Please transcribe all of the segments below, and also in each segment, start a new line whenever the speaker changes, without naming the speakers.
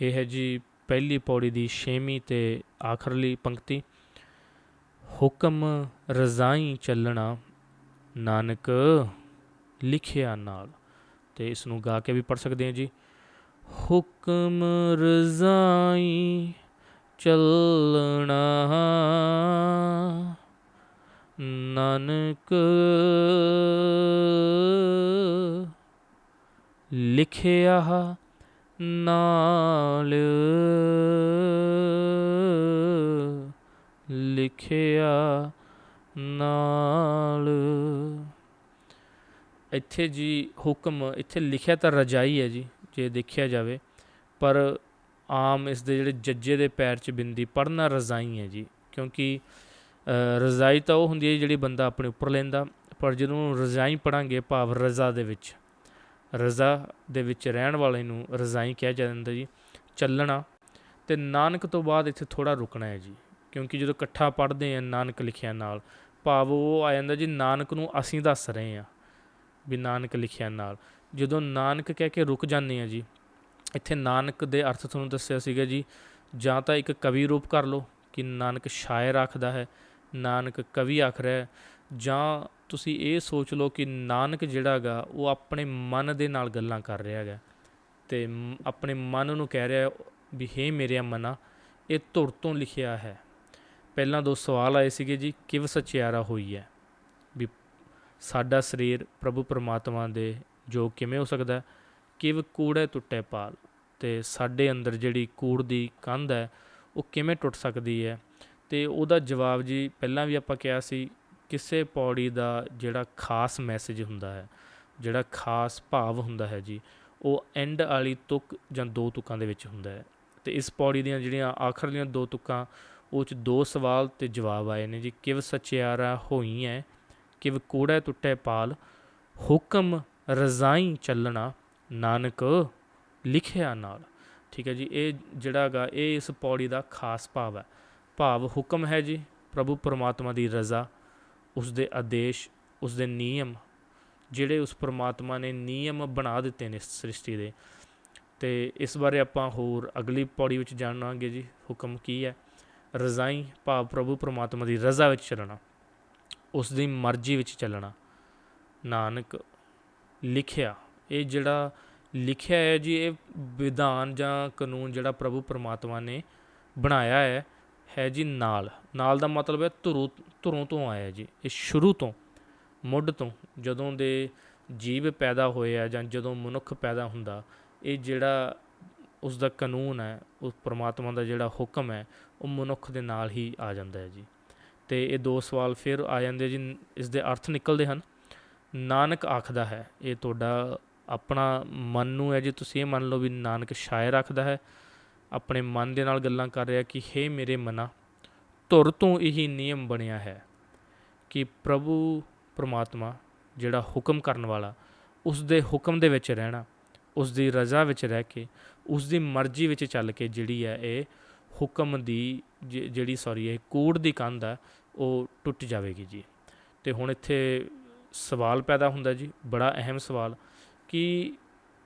ਇਹ ਹੈ ਜੀ ਪਹਿਲੀ ਪੌੜੀ ਦੀ 6ਵੀਂ ਤੇ ਆਖਰਲੀ ਪੰਕਤੀ। ਹੁਕਮ ਰਜ਼ਾਈ ਚੱਲਣਾ, ਨਾਨਕ ਲਿਖਿਆ ਨਾਲ। ਤੇ ਇਸ ਨੂੰ ਗਾ ਕੇ ਵੀ ਪੜ ਸਕਦੇ ਹਾਂ ਜੀ। ਹੁਕਮ ਰਜ਼ਾਈ ਚੱਲਣਾ, ਨਾਨਕ ਲਿਖਿਆ ਨਾਲ ਲਿਖਿਆ ਨਾਲ। ਇੱਥੇ ਜੀ ਹੁਕਮ, ਇੱਥੇ ਲਿਖਿਆ ਤਾਂ ਰਜਾਈ ਹੈ ਜੀ, ਜੇ ਦੇਖਿਆ ਜਾਵੇ। ਪਰ ਆਮ ਇਸ ਦੇ ਜਿਹੜੇ ਜੱਜੇ ਦੇ ਪੈਰ 'ਚ ਬਿੰਦੀ ਪੜਨਾ ਰਜ਼ਾਈ ਹੈ ਜੀ। ਕਿਉਂਕਿ ਰਜ਼ਾਈ ਤਾਂ ਉਹ ਹੁੰਦੀ ਹੈ ਜਿਹੜੀ ਬੰਦਾ ਆਪਣੇ ਉੱਪਰ ਲੈਂਦਾ। ਪਰ ਜਦੋਂ ਰਜ਼ਾਈ ਪੜਾਂਗੇ ਭਾਵ ਰਜ਼ਾ ਦੇ ਵਿੱਚ। ਰਜ਼ਾ ਦੇ ਵਿੱਚ ਰਹਿਣ ਵਾਲੇ ਨੂੰ ਰਜ਼ਾਈ ਕਿਹਾ ਜਾਂਦਾ ਜੀ, ਚੱਲਣਾ। ਤੇ ਨਾਨਕ ਤੋਂ ਬਾਅਦ ਇੱਥੇ ਥੋੜਾ ਰੁਕਣਾ ਹੈ ਜੀ, ਕਿਉਂਕਿ ਜਦੋਂ ਇਕੱਠਾ ਪੜ੍ਹਦੇ ਆ ਨਾਨਕ ਲਿਖਿਆ ਨਾਲ, ਭਾਵ ਉਹ ਆ ਜਾਂਦਾ ਜੀ, ਨਾਨਕ ਨੂੰ ਅਸੀਂ ਦੱਸ ਰਹੇ ਆ ਵੀ ਨਾਨਕ ਲਿਖਿਆ ਨਾਲ। ਜਦੋਂ ਨਾਨਕ ਕਹਿ ਕੇ ਰੁਕ ਜਾਂਦੇ ਆ ਜੀ, ਇੱਥੇ ਨਾਨਕ ਦੇ ਅਰਥ ਤੁਹਾਨੂੰ ਦੱਸਿਆ ਸੀਗਾ ਜੀ, ਜਾਂ ਤਾਂ ਇੱਕ ਕਵੀ ਰੂਪ ਕਰ ਲਓ ਕਿ ਨਾਨਕ ਸ਼ਾਇਰ ਆਖਦਾ ਹੈ, ਨਾਨਕ ਕਵੀ ਆਖ ਰਿਹਾ ਜਾਂ ਤੁਸੀਂ ਇਹ ਸੋਚ ਲਓ ਕਿ ਨਾਨਕ ਜਿਹੜਾ ਹੈਗਾ, ਉਹ ਆਪਣੇ ਮਨ ਦੇ ਨਾਲ ਗੱਲਾਂ ਕਰ ਰਿਹਾ ਹੈਗਾ ਤੇ ਆਪਣੇ ਮਨ ਨੂੰ ਕਹਿ ਰਿਹਾ ਵੀ ਹੇ ਮੇਰੇ ਮਨਾ, ਇਹ ਧੁਰ ਤੋਂ ਲਿਖਿਆ ਹੈ ਪਹਿਲਾਂ ਦੋ ਸਵਾਲ ਆਏ ਸੀਗੇ ਜੀ, ਕਿਵ ਸਚਿਆਰਾ ਹੋਈ ਹੈ ਵੀ ਸਾਡਾ ਸਰੀਰ ਪ੍ਰਭੂ ਪਰਮਾਤਮਾ ਦੇ ਜੋ ਕਿਵੇਂ ਹੋ ਸਕਦਾ ਹੈ? ਕਿਵ ਕੂੜੇ ਟੁੱਟੇ ਪਾਲ ਤੇ ਸਾਡੇ ਅੰਦਰ ਜਿਹੜੀ ਕੂੜ ਦੀ ਕੰਧ ਹੈ, ਉਹ ਕਿਵੇਂ ਟੁੱਟ ਸਕਦੀ ਹੈ ਤੇ ਉਹਦਾ ਜਵਾਬ ਜੀ, ਪਹਿਲਾਂ ਵੀ ਆਪਾਂ ਕਿਹਾ ਸੀ ਕਿਸੇ ਪੌੜੀ ਦਾ ਜਿਹੜਾ ਖਾਸ ਮੈਸੇਜ ਹੁੰਦਾ ਹੈ, ਜਿਹੜਾ ਖਾਸ ਭਾਵ ਹੁੰਦਾ ਹੈ ਜੀ, ਉਹ ਐਂਡ ਵਾਲੀ ਤੁਕ ਜਾਂ ਦੋ ਤੁਕਾਂ ਦੇ ਵਿੱਚ ਹੁੰਦਾ ਹੈ। ਤੇ ਇਸ ਪੌੜੀ ਦੀਆਂ ਜਿਹੜੀਆਂ ਆਖਰਲੀਆਂ ਦੋ ਤੁਕਾਂ, ਉਹ ਚ ਦੋ ਸਵਾਲ ਤੇ ਜਵਾਬ ਆਏ ਨੇ ਜੀ। ਕਿਵ ਸਚਿਆਰਾ ਹੋਈ ਹੈ ਕਿਵ ਕੂੜਾ ਟੁੱਟੇ ਪਾਲ, ਹੁਕਮ ਰਜ਼ਾਈ ਚੱਲਣਾ, ਨਾਨਕ ਲਿਖਿਆ ਨਾਲ। ਠੀਕ ਹੈ ਜੀ, ਇਹ ਜਿਹੜਾ ਹੈਗਾ ਇਹ ਇਸ ਪੌੜੀ ਦਾ ਖਾਸ ਭਾਵ ਹੈ। ਭਾਵ ਹੁਕਮ ਹੈ ਜੀ, ਪ੍ਰਭੂ ਪਰਮਾਤਮਾ ਦੀ ਰਜ਼ਾ। ਉਸ ਦੇ ਆਦੇਸ਼ ਉਸ ਦੇ ਨਿਯਮ, ਜਿਹੜੇ ਉਸ ਪਰਮਾਤਮਾ ਨੇ ਨਿਯਮ ਬਣਾ ਦਿੱਤੇ ਨੇ ਇਸ ਸ੍ਰਿਸ਼ਟੀ ਦੇ। ਤੇ ਇਸ ਬਾਰੇ ਆਪਾਂ ਹੋਰ ਅਗਲੀ ਪੌੜੀ ਵਿੱਚ ਜਾਣਾਂਗੇ ਜੀ, ਹੁਕਮ ਕੀ ਹੈ? ਰਜ਼ਾਈ ਭਾਵ ਪ੍ਰਭੂ ਪਰਮਾਤਮਾ ਦੀ ਰਜ਼ਾ ਵਿੱਚ ਚੱਲਣਾ, ਉਸ ਦੀ ਮਰਜ਼ੀ ਵਿੱਚ ਚੱਲਣਾ। ਨਾਨਕ ਲਿਖਿਆ, ਇਹ ਜਿਹੜਾ ਲਿਖਿਆ ਹੈ ਜੀ, ਇਹ ਵਿਧਾਨ ਜਾਂ ਕਾਨੂੰਨ ਜਿਹੜਾ ਪ੍ਰਭੂ ਪਰਮਾਤਮਾ ਨੇ ਬਣਾਇਆ ਹੈ ਹੈ ਜੀ ਨਾਲ। ਨਾਲ ਦਾ ਮਤਲਬ ਹੈ ਧੁਰੂ, ਧੁਰੋਂ ਤੋਂ ਆਇਆ ਜੀ, ਇਹ ਸ਼ੁਰੂ ਤੋਂ, ਮੁੱਢ ਤੋਂ, ਜਦੋਂ ਦੇ ਜੀਵ ਪੈਦਾ ਹੋਏ ਆ ਜਾਂ ਜਦੋਂ ਮਨੁੱਖ ਪੈਦਾ ਹੁੰਦਾ, ਇਹ ਜਿਹੜਾ ਉਸ ਦਾ ਕਾਨੂੰਨ ਹੈ ਉਸ ਪਰਮਾਤਮਾ ਦਾ ਜਿਹੜਾ ਹੁਕਮ ਹੈ, ਉਹ ਮਨੁੱਖ ਦੇ ਨਾਲ ਹੀ ਆ ਜਾਂਦਾ ਹੈ ਜੀ। ਤੇ ਇਹ ਦੋ ਸਵਾਲ ਫਿਰ ਆ ਜਾਂਦੇ ਜੀ, ਇਸ ਦੇ ਅਰਥ ਨਿਕਲਦੇ ਹਨ। ਨਾਨਕ ਆਖਦਾ ਹੈ, ਇਹ ਤੁਹਾਡਾ ਆਪਣਾ ਮਨ ਨੂੰ ਹੈ ਜੇ, ਤੁਸੀਂ ਇਹ ਮੰਨ ਲਓ ਵੀ ਨਾਨਕ ਸ਼ਾਇਰ ਆਖਦਾ ਹੈ। ਆਪਣੇ ਮਨ ਦੇ ਨਾਲ ਗੱਲਾਂ ਕਰ ਰਿਹਾ ਕਿ, ਹੇ ਮੇਰੇ ਮਨਾ ਧੁਰ ਤੋਂ ਇਹੀ ਨਿਯਮ ਬਣਿਆ ਹੈ ਕਿ ਪ੍ਰਭੂ ਪਰਮਾਤਮਾ ਜਿਹੜਾ ਹੁਕਮ ਕਰਨ ਵਾਲਾ ਉਸ ਦੇ ਹੁਕਮ ਦੇ ਵਿੱਚ ਰਹਿਣਾ ਉਸ ਦੀ ਰਜ਼ਾ ਵਿੱਚ ਰਹਿ ਕੇ ਉਸ ਦੀ ਮਰਜ਼ੀ ਵਿੱਚ ਚੱਲ ਕੇ ਜਿਹੜੀ ਹੈ ਇਹ ਹੁਕਮ ਦੀ ਜਿ- ਜਿਹੜੀ ਸੌਰੀ ਇਹ ਕੂੜ ਦੀ ਕੰਧ ਹੈ, ਉਹ ਟੁੱਟ ਜਾਵੇਗੀ ਜੀ। ਤੇ ਹੁਣ ਇੱਥੇ ਸਵਾਲ ਪੈਦਾ ਹੁੰਦਾ ਜੀ, ਬੜਾ ਅਹਿਮ ਸਵਾਲ ਕਿ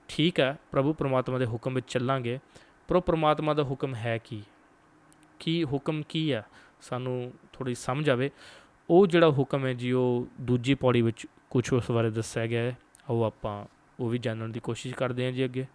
ਠੀਕ ਹੈ, ਪ੍ਰਭੂ ਪਰਮਾਤਮਾ ਦੇ ਹੁਕਮ ਵਿੱਚ ਚੱਲਾਂਗੇ, ਪਰ ਉਹ ਪਰਮਾਤਮਾ ਦਾ ਹੁਕਮ ਹੈ ਕੀ? ਕੀ ਹੁਕਮ ਕੀ ਹੈ? ਸਾਨੂੰ ਥੋੜੀ ਸਮਝ ਆਵੇ। ਉਹ ਜਿਹੜਾ ਹੁਕਮ ਹੈ ਜੀ, ਉਹ ਦੂਜੀ ਪੌੜੀ ਵਿੱਚ ਕੁਝ ਉਸ ਬਾਰੇ ਦੱਸਿਆ ਗਿਆ ਹੈ। ਉਹ ਆਪਾਂ, ਉਹ ਵੀ ਜਾਣਨ ਦੀ ਕੋਸ਼ਿਸ਼ ਕਰਦੇ ਹਾਂ ਜੀ ਅੱਗੇ।